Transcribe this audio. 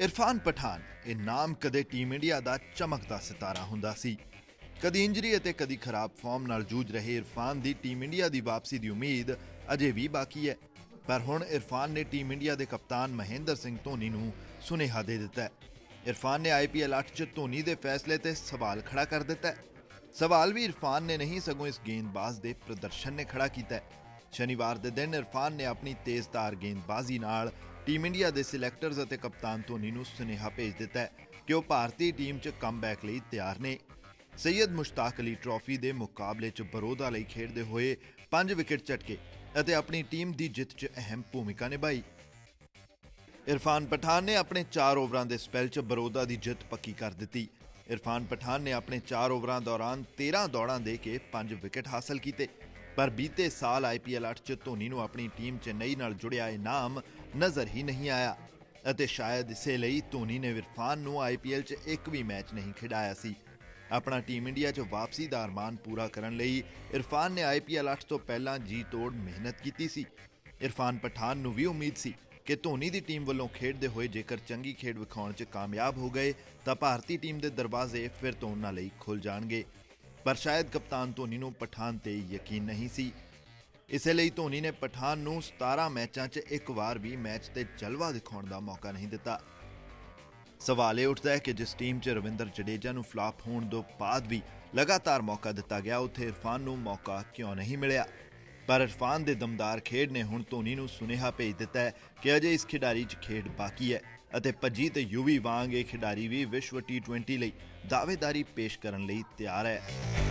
ਇਰਫਾਨ ਪਠਾਨ ਇਹ ਨਾਮ ਕਦੇ ਟੀਮ ਇੰਡੀਆ ਦਾ ਚਮਕਦਾ ਸਿਤਾਰਾ ਹੁੰਦਾ ਸੀ। ਕਦੀ ਇੰਜਰੀ ਅਤੇ ਕਦੀ ਖਰਾਬ ਫਾਰਮ ਨਾਲ ਜੂਝ ਰਹੇ ਇਰਫਾਨ ਦੀ ਟੀਮ ਇੰਡੀਆ ਦੀ ਵਾਪਸੀ ਦੀ ਉਮੀਦ ਅਜੇ ਵੀ ਬਾਕੀ ਹੈ। ਪਰ ਹੁਣ ਇਰਫਾਨ ਨੇ ਟੀਮ ਇੰਡੀਆ ਦੇ ਕਪਤਾਨ ਮਹਿੰਦਰ ਸਿੰਘ ਧੋਨੀ ਨੂੰ ਸੁਨੇਹਾ ਦੇ ਦਿੱਤਾ ਇਰਫਾਨ ਨੇ ਆਈਪੀਐਲ 8 ਚ ਧੋਨੀ ਦੇ ਫੈਸਲੇ ਤੇ ਸਵਾਲ ਖੜਾ ਕਰ ਦਿੱਤਾ ਸਵਾਲ ਵੀ ਇਰਫਾਨ ਨੇ ਨਹੀਂ, ਸਗੋਂ ਇਸ ਗੇਂਦਬਾਜ਼ ਦੇ ਪ੍ਰਦਰਸ਼ਨ ਨੇ ਖੜਾ ਕੀਤਾ ਸ਼ਨੀਵਾਰ ਦੇ ਦਿਨ ਇਰਫਾਨ ਨੇ ਆਪਣੀ ਤੇਜ਼ ਧਾਰ ਗੇਂਦਬਾਜ਼ੀ ਨਾਲ ਟੀਮ ਇੰਡੀਆ ਦੇ ਸਿਲੈਕਟਰਜ਼ ਅਤੇ ਕਪਤਾਨ ਧੋਨੀ ਨੂੰ ਸੁਨੇਹਾ ਭੇਜ ਦਿੱਤਾ ਹੈ ਕਿ ਉਹ ਭਾਰਤੀ ਟੀਮ 'ਚ ਕਮਬੈਕ ਲਈ ਤਿਆਰ ਨੇ। ਸੈਯਦ ਮੁਸ਼ਤਾਕ ਅਲੀ ਟਰਾਫੀ ਦੇ ਮੁਕਾਬਲੇ 'ਚ ਬਰੋਦਾ ਲਈ ਖੇਡਦੇ ਹੋਏ 5 ਵਿਕਟ ਝਟਕੇ ਅਤੇ ਆਪਣੀ ਟੀਮ ਦੀ ਜਿੱਤ 'ਚ ਅਹਿਮ ਭੂਮਿਕਾ ਨਿਭਾਈ। ਇਰਫਾਨ ਪਠਾਨ ਨੇ ਆਪਣੇ 4 ਓਵਰਾਂ ਦੇ ਸਪੈਲ 'ਚ ਬਰੋਦਾ ਦੀ ਜਿੱਤ ਪੱਕੀ ਕਰ ਦਿੱਤੀ। ਇਰਫਾਨ ਪਠਾਨ ਨੇ ਆਪਣੇ 4 ਓਵਰਾਂ ਦੌਰਾਨ 13 ਦੌੜਾਂ ਦੇ ਕੇ 5 ਵਿਕਟ ਹਾਸਲ ਕੀਤੇ। ਪਰ ਬੀਤੇ ਸਾਲ ਆਈਪੀਐਲ 8 'ਚ ਧੋਨੀ ਨੂੰ ਆਪਣੀ ਟੀਮ ਚੇਨਈ ਨਾਲ ਜੁੜਿਆ ਇਨਾਮ ਨਜ਼ਰ ਹੀ ਨਹੀਂ ਆਇਆ ਅਤੇ ਸ਼ਾਇਦ ਇਸੇ ਲਈ ਧੋਨੀ ਨੇ ਇਰਫਾਨ ਨੂੰ ਆਈਪੀਐਲ 'ਚ ਇੱਕ ਵੀ ਮੈਚ ਨਹੀਂ ਖਿਡਾਇਆ ਸੀ। ਆਪਣਾ ਟੀਮ ਇੰਡੀਆ 'ਚ ਵਾਪਸੀ ਦਾ ਅਰਮਾਨ ਪੂਰਾ ਕਰਨ ਲਈ ਇਰਫਾਨ ਨੇ ਆਈਪੀਐਲ 8 ਤੋਂ ਪਹਿਲਾਂ ਜੀ ਤੋੜ ਮਿਹਨਤ ਕੀਤੀ ਸੀ। ਇਰਫਾਨ ਪਠਾਨ ਨੂੰ ਵੀ ਉਮੀਦ ਸੀ ਕਿ ਧੋਨੀ ਦੀ ਟੀਮ ਵੱਲੋਂ ਖੇਡਦੇ ਹੋਏ ਜੇਕਰ ਚੰਗੀ ਖੇਡ ਵਿਖਾਉਣ 'ਚ ਕਾਮਯਾਬ ਹੋ ਗਏ ਤਾਂ ਭਾਰਤੀ ਟੀਮ ਦੇ ਦਰਵਾਜ਼ੇ ਫਿਰ ਤੋਂ ਉਹਨਾਂ ਲਈ ਖੁੱਲ ਜਾਣਗੇ। ਪਰ ਸ਼ਾਇਦ ਕਪਤਾਨ ਧੋਨੀ ਨੂੰ ਪਠਾਨ ਤੇ ਯਕੀਨ ਨਹੀਂ ਸੀ। ਇਸੇ ਲਈ ਧੋਨੀ ਨੇ ਪਠਾਨ ਨੂੰ 17 ਮੈਚਾਂ 'ਚ ਇੱਕ ਵਾਰ ਵੀ ਮੈਚ ਤੇ ਜਲਵਾ ਦਿਖਾਉਣ ਦਾ ਮੌਕਾ ਨਹੀਂ ਦਿੱਤਾ। ਸਵਾਲ ਇਹ ਉੱਠਦਾ ਹੈ ਕਿ ਜਿਸ ਟੀਮ 'ਚ ਰਵਿੰਦਰ ਜਡੇਜਾ ਨੂੰ ਫਲਾਪ ਹੋਣ ਤੋਂ ਬਾਅਦ ਵੀ ਲਗਾਤਾਰ ਮੌਕਾ ਦਿੱਤਾ ਗਿਆ, ਉੱਥੇ ਇਰਫਾਨ ਨੂੰ ਮੌਕਾ ਕਿਉਂ ਨਹੀਂ ਮਿਲਿਆ? ਪਰ ਇਰਫਾਨ ਦੇ ਦਮਦਾਰ ਖੇਡ ਨੇ ਹੁਣ ਧੋਨੀ ਨੂੰ ਸੁਨੇਹਾ ਭੇਜ ਦਿੱਤਾ ਹੈ ਕਿ ਅਜੇ ਇਸ ਖਿਡਾਰੀ 'ਚ ਖੇਡ ਬਾਕੀ ਹੈ ਅਤੇ ਭੱਜੀ ਤੇ ਯੂਵੀ ਵਾਂਗ ਇਹ ਖਿਡਾਰੀ ਵੀ ਵਿਸ਼ਵ ਟੀ20 ਲਈ ਦਾਅਵੇਦਾਰੀ ਪੇਸ਼ ਕਰਨ ਲਈ ਤਿਆਰ ਹੈ।